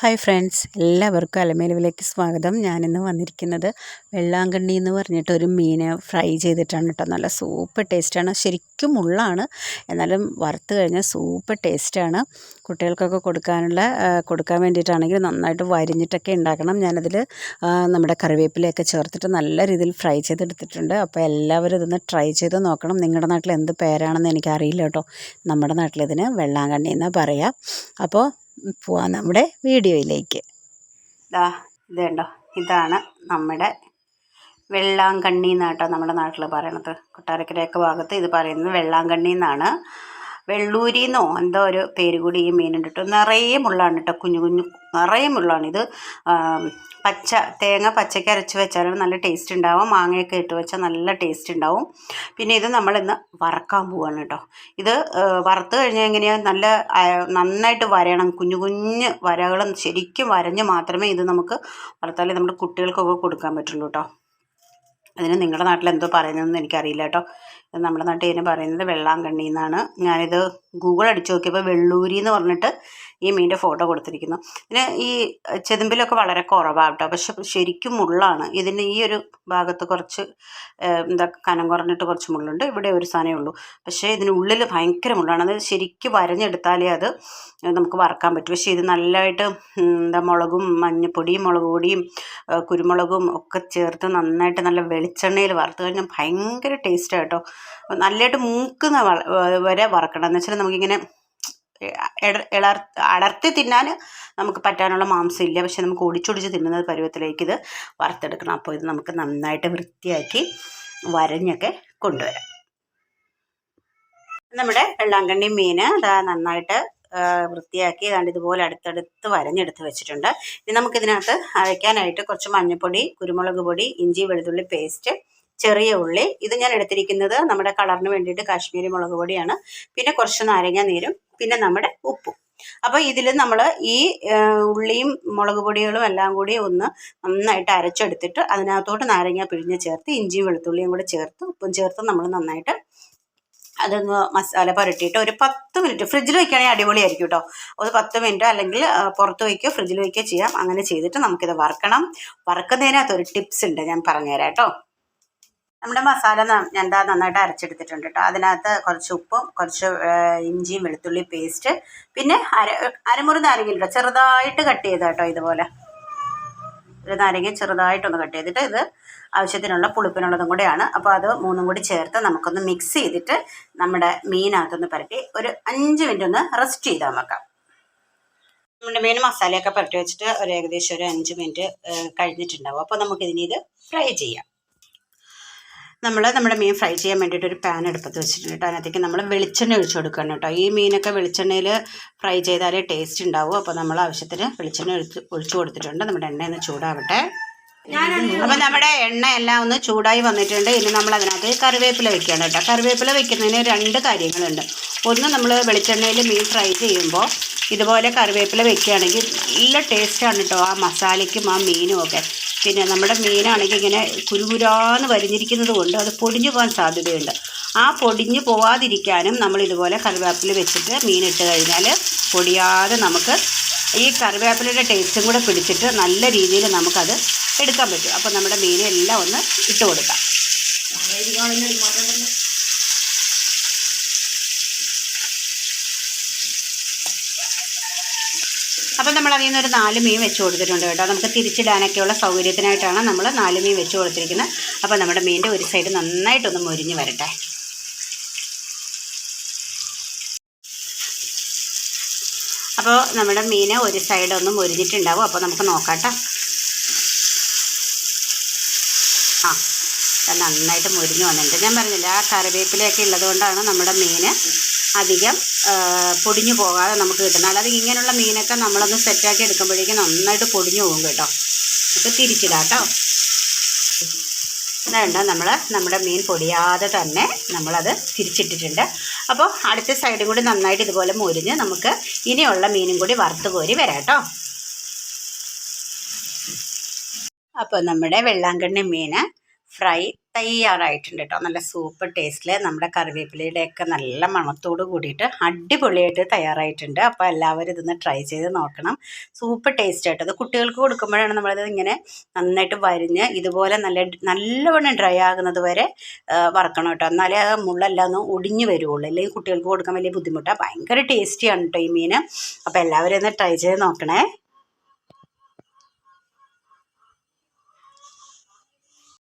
Hi friends എല്ലാവർക്കും അലമേലുവിലേക്ക് സ്വാഗതം. ഞാനിന്ന് വന്നിരിക്കുന്നത് വെള്ളാങ്കണ്ണി എന്ന് പറഞ്ഞിട്ട് ഒരു മീൻ ഫ്രൈ ചെയ്തിട്ടാണ് കേട്ടോ. നല്ല സൂപ്പർ ടേസ്റ്റാണ്. ശരിക്കും ഉള്ളാണ് എന്നാലും വറുത്ത് കഴിഞ്ഞാൽ സൂപ്പർ ടേസ്റ്റാണ്. കുട്ടികൾക്കൊക്കെ കൊടുക്കാനുള്ള കൊടുക്കാൻ വേണ്ടിയിട്ടാണെങ്കിൽ നന്നായിട്ട് വരിഞ്ഞിട്ടൊക്കെ ഉണ്ടാക്കണം. ഞാനതിൽ നമ്മുടെ കറിവേപ്പിലയൊക്കെ ചേർത്തിട്ട് നല്ല രീതിയിൽ ഫ്രൈ ചെയ്തെടുത്തിട്ടുണ്ട്. അപ്പോൾ എല്ലാവരും ഇതൊന്ന് ട്രൈ ചെയ്ത് നോക്കണം. നിങ്ങളുടെ നാട്ടിൽ എന്ത് പേരാണെന്ന് എനിക്കറിയില്ല കേട്ടോ. നമ്മുടെ നാട്ടിലിതിന് വെള്ളാങ്കണ്ണി എന്നാണ് പറയുക അപ്പോൾ പോവാം നമ്മുടെ വീഡിയോയിലേക്ക്. ഇതാ ഇത് കണ്ടോ? ഇതാണ് നമ്മുടെ വെള്ളാങ്കണ്ണി എന്നാട്ടോ നമ്മുടെ നാട്ടിൽ പറയണത്. കൊട്ടാരക്കരയൊക്കെ ഭാഗത്ത് ഇത് പറയുന്നത് വെള്ളാങ്കണ്ണി എന്നാണ് വെള്ളൂരി എന്നോ എന്തോ ഒരു പേര് കൂടി ഈ മീനുണ്ട് കേട്ടോ നിറയെ മുള്ളാണ് കേട്ടോ കുഞ്ഞു കുഞ്ഞു നിറയെ മുള്ളാണ്. ഇത് പച്ച തേങ്ങ പച്ചയ്ക്ക് അരച്ച് വെച്ചാലാണ് നല്ല ടേസ്റ്റ് ഉണ്ടാവും. മാങ്ങയൊക്കെ ഇട്ട് വെച്ചാൽ നല്ല ടേസ്റ്റ് ഉണ്ടാവും. പിന്നെ ഇത് നമ്മളിന്ന് വറക്കാൻ പോവാണ് കേട്ടോ ഇത് വറുത്ത് കഴിഞ്ഞാൽ എങ്ങനെയാണ് നല്ല നന്നായിട്ട് വരയണം. കുഞ്ഞു കുഞ്ഞ് വരകളും ശരിക്കും വരഞ്ഞ് മാത്രമേ ഇത് നമുക്ക് വറുത്താലേ നമ്മുടെ കുട്ടികൾക്കൊക്കെ കൊടുക്കാൻ പറ്റുള്ളൂ കേട്ടോ അതിന് നിങ്ങളുടെ നാട്ടിൽ എന്തോ പറയുന്നതെന്ന് എനിക്കറിയില്ല കേട്ടോ നമ്മുടെ നാട്ടിൽ പറയുന്നത് വെള്ളാങ്കണ്ണി എന്നാണ് ഞാനിത് ഗൂഗിൾ അടിച്ചു നോക്കിയപ്പോൾ വെള്ളൂരി എന്ന് പറഞ്ഞിട്ട് ഈ മീനിന്റെ ഫോട്ടോ കൊടുത്തിരിക്കുന്നു. പിന്നെ ഈ ചെതുമ്പിലൊക്കെ വളരെ കുറവാണ് കേട്ടോ. പക്ഷെ ശരിക്കും മുള്ളാണ്. ഇതിന് ഈ ഒരു ഭാഗത്ത് കുറച്ച് എന്താ കനം കുറഞ്ഞിട്ട് കുറച്ച് മുള്ളുണ്ട്. ഇവിടെ ഒരു സാധനമേ ഉള്ളൂ. പക്ഷേ ഇതിനുള്ളിൽ ഭയങ്കര മുള്ളാണ്. അത് ശരിക്കും വരഞ്ഞെടുത്താലേ അത് നമുക്ക് വറക്കാൻ പറ്റും. പക്ഷേ ഇത് നല്ലതായിട്ട് എന്താ മുളകും മഞ്ഞപ്പൊടിയും മുളക് പൊടിയും കുരുമുളകും ഒക്കെ ചേർത്ത് നന്നായിട്ട് നല്ല വെളിച്ചെണ്ണയിൽ വറുത്ത് കഴിഞ്ഞാൽ ഭയങ്കര ടേസ്റ്റാണ് കേട്ടോ. നല്ലതായിട്ട് മൂക്കുന്ന വരെ വറക്കണം. എന്ന് വെച്ചാൽ നമുക്കിങ്ങനെ ഇളർ അടർത്തി തിന്നാൻ നമുക്ക് പറ്റാനുള്ള മാംസം ഇല്ല. പക്ഷെ നമുക്ക് ഒടിച്ചൊടിച്ച് തിന്നുന്ന പരുവത്തിലേക്ക് ഇത് വറുത്തെടുക്കണം. അപ്പോൾ ഇത് നമുക്ക് നന്നായിട്ട് വൃത്തിയാക്കി വരഞ്ഞൊക്കെ കൊണ്ടുവരാം. നമ്മുടെ വെള്ളാങ്കണ്ണി മീൻ അതാ നന്നായിട്ട് വൃത്തിയാക്കി കണ്ട് ഇതുപോലെ അടുത്തടുത്ത് വരഞ്ഞെടുത്ത് വെച്ചിട്ടുണ്ട്. ഇനി നമുക്കിതിനകത്ത് അരയ്ക്കാനായിട്ട് കുറച്ച് മഞ്ഞൾപ്പൊടി കുരുമുളക് പൊടി ഇഞ്ചി വെളുത്തുള്ളി പേസ്റ്റ് ചെറിയ ഉള്ളി. ഇത് ഞാൻ എടുത്തിരിക്കുന്നത് നമ്മുടെ കളറിന് വേണ്ടിയിട്ട് കാശ്മീരി മുളക് പൊടിയാണ്. പിന്നെ കുറച്ച് നാരങ്ങ നീരും പിന്നെ നമ്മുടെ ഉപ്പും. അപ്പോൾ ഇതിൽ നമ്മൾ ഈ ഉള്ളിയും മുളക് പൊടികളും എല്ലാം കൂടി ഒന്ന് നന്നായിട്ട് അരച്ചെടുത്തിട്ട് അതിനകത്തോട്ട് നാരങ്ങ പിഴിഞ്ഞ് ചേർത്ത് ഇഞ്ചി വെളുത്തുള്ളിയും കൂടി ചേർത്ത് ഉപ്പും ചേർത്ത് നമ്മൾ നന്നായിട്ട് അതൊന്ന് മസാല പുരട്ടിയിട്ട് ഒരു പത്ത് മിനിറ്റ് ഫ്രിഡ്ജിൽ വെക്കുകയാണെങ്കിൽ അടിപൊളിയായിരിക്കും കേട്ടോ ഒരു പത്ത് മിനിറ്റ് അല്ലെങ്കിൽ പുറത്ത് വയ്ക്കുകയോ ഫ്രിഡ്ജിൽ വയ്ക്കുകയോ ചെയ്യാം. അങ്ങനെ ചെയ്തിട്ട് നമുക്കിത് വറക്കണം. വറക്കുന്നതിനകത്ത് ഒരു ടിപ്സ് ഉണ്ട് ഞാൻ പറഞ്ഞുതരാം കേട്ടോ നമ്മുടെ മസാല ഞാൻ ദാ നന്നായിട്ട് അരച്ചെടുത്തിട്ടുണ്ട് കേട്ടോ അതിനകത്ത് കുറച്ച് ഉപ്പും കുറച്ച് ഇഞ്ചിയും വെളുത്തുള്ളി പേസ്റ്റ് പിന്നെ അര അരമുറി നാരങ്ങ കേട്ടോ ചെറുതായിട്ട് കട്ട് ചെയ്ത കേട്ടോ ഇതുപോലെ. ഒരു നാരങ്ങ ചെറുതായിട്ടൊന്ന് കട്ട് ചെയ്തിട്ട് ഇത് ആവശ്യത്തിനുള്ള പുളിപ്പിനുള്ളതും കൂടെയാണ്. അപ്പോൾ അത് മൂന്നും കൂടി ചേർത്ത് നമുക്കൊന്ന് മിക്സ് ചെയ്തിട്ട് നമ്മുടെ മീനകത്തൊന്ന് പുരട്ടി ഒരു അഞ്ച് മിനിറ്റ് ഒന്ന് റെസ്റ്റ് ചെയ്താൽ വെക്കാം നമ്മുടെ മീൻ മസാലയൊക്കെ പുരട്ടി വെച്ചിട്ട് ഒരു ഏകദേശം ഒരു അഞ്ച് മിനിറ്റ് കഴിഞ്ഞിട്ടുണ്ടാവും. അപ്പോൾ നമുക്കിതിനി ഇത് ഫ്രൈ ചെയ്യാം. നമ്മൾ നമ്മുടെ മീൻ ഫ്രൈ ചെയ്യാൻ വേണ്ടിയിട്ട് ഒരു പാൻ അടുപ്പത്ത് വെച്ചിട്ടുണ്ട് കേട്ടോ. അതിനകത്തേക്ക് നമ്മൾ വെളിച്ചെണ്ണ ഒഴിച്ച് കൊടുക്കണം കേട്ടോ. ഈ മീനൊക്കെ വെളിച്ചെണ്ണയിൽ ഫ്രൈ ചെയ്താലേ ടേസ്റ്റ് ഉണ്ടാവും. അപ്പോൾ നമ്മൾ ആവശ്യത്തിന് വെളിച്ചെണ്ണ ഒഴിച്ച് ഒഴിച്ചു കൊടുത്തിട്ടുണ്ട്. നമ്മുടെ എണ്ണ ഒന്ന് ചൂടാവട്ടെ. അപ്പം നമ്മുടെ എണ്ണ എല്ലാം ഒന്ന് ചൂടായി വന്നിട്ടുണ്ട്. ഇനി നമ്മൾ അതിനകത്ത് കറിവേപ്പില വെക്കുകയാണ് കേട്ടോ. കറിവേപ്പില വെക്കുന്നതിന് രണ്ട് കാര്യങ്ങളുണ്ട്. ഒന്ന് നമ്മൾ വെളിച്ചെണ്ണയിൽ മീൻ ഫ്രൈ ചെയ്യുമ്പോൾ ഇതുപോലെ കറിവേപ്പില വെക്കുകയാണെങ്കിൽ നല്ല ടേസ്റ്റാണ് കേട്ടോ. ആ മസാലയ്ക്കും ആ മീനും ഒക്കെ. പിന്നെ നമ്മുടെ മീനാണെങ്കിൽ ഇങ്ങനെ കുരുകുരാന്ന് വരിഞ്ഞിരിക്കുന്നത് കൊണ്ട് അത് പൊടിഞ്ഞു പോകാൻ സാധ്യതയുണ്ട്. ആ പൊടിഞ്ഞു പോവാതിരിക്കാനും നമ്മൾ ഇതുപോലെ കറിവേപ്പില വെച്ചിട്ട് മീനിട്ട് കഴിഞ്ഞാൽ പൊടിയാതെ നമുക്ക് ഈ കറിവേപ്പിലയുടെ ടേസ്റ്റും കൂടെ പിടിച്ചിട്ട് നല്ല രീതിയിൽ നമുക്കത് എടുക്കാൻ പറ്റും. അപ്പോൾ നമ്മുടെ മീനെല്ലാം ഒന്ന് ഇട്ട് കൊടുക്കാം. അപ്പം നമ്മൾ അതിൽ നിന്ന് ഒരു നാല് മീൻ വെച്ച് കൊടുത്തിട്ടുണ്ട് കേട്ടോ. നമുക്ക് തിരിച്ചിടാനൊക്കെയുള്ള സൗകര്യത്തിനായിട്ടാണ് നമ്മൾ നാല് മീൻ വെച്ച് കൊടുത്തിരിക്കുന്നത്. അപ്പോൾ നമ്മുടെ മീനിന്റെ ഒരു സൈഡ് നന്നായിട്ടൊന്ന് മൊരിഞ്ഞ് വരട്ടെ. അപ്പോൾ നമ്മുടെ മീന് ഒരു സൈഡ് ഒന്ന് മൊരിഞ്ഞിട്ടുണ്ടാവും. അപ്പോൾ നമുക്ക് നോക്കാട്ടോ ആ നന്നായിട്ട് മൊരിഞ്ഞ് വന്നിട്ടുണ്ട്. ഞാൻ പറഞ്ഞില്ല ആ കറിവേപ്പിലയൊക്കെ ഉള്ളതുകൊണ്ടാണ് നമ്മുടെ മീൻ അധികം പൊടിഞ്ഞു പോകാതെ നമുക്ക് കിട്ടുന്നത്. അല്ലാതെ ഇങ്ങനെയുള്ള മീനൊക്കെ നമ്മളൊന്ന് സെറ്റാക്കി എടുക്കുമ്പോഴേക്കും നന്നായിട്ട് പൊടിഞ്ഞു പോകും കേട്ടോ. നമുക്ക് തിരിച്ചിടാം കേട്ടോ നമ്മൾ നമ്മുടെ മീൻ പൊടിയാതെ തന്നെ നമ്മളത് തിരിച്ചിട്ടിട്ടുണ്ട്. അപ്പോൾ അടുത്ത സൈഡും കൂടി നന്നായിട്ട് ഇതുപോലെ മുരിഞ്ഞ് നമുക്ക് ഇനിയുള്ള മീനും കൂടി വറുത്ത് കോരി വരാം കേട്ടോ. അപ്പോൾ നമ്മുടെ വെള്ളാങ്കണ്ണി മീൻ ഫ്രൈ തയ്യാറായിട്ടുണ്ട് കേട്ടോ. നല്ല സൂപ്പർ ടേസ്റ്റിൽ നമ്മുടെ കറിവേപ്പിലയുടെയൊക്കെ നല്ല മണത്തോട് കൂടിയിട്ട് അടിപൊളിയായിട്ട് തയ്യാറായിട്ടുണ്ട്. അപ്പോൾ എല്ലാവരും ഇതൊന്ന് ട്രൈ ചെയ്ത് നോക്കണം. സൂപ്പർ ടേസ്റ്റ് ആയിട്ട്. അത് കുട്ടികൾക്ക് കൊടുക്കുമ്പോഴാണ് നമ്മളത് ഇങ്ങനെ നന്നായിട്ട് വരിഞ്ഞ് ഇതുപോലെ നല്ല നല്ലവണ്ണം ഡ്രൈ ആകുന്നത് വരെ വറക്കണം കേട്ടോ. എന്നാലേ അത് മുള്ളെല്ലാം ഒന്ന് ഒടിഞ്ഞു വരുള്ളൂ. അല്ലെങ്കിൽ കുട്ടികൾക്ക് കൊടുക്കാൻ വലിയ ബുദ്ധിമുട്ടാണ് ഭയങ്കര ടേസ്റ്റിയാണ് കേട്ടോ ഈ മീൻ. അപ്പോൾ എല്ലാവരും ഒന്ന് ട്രൈ ചെയ്ത് നോക്കണേ.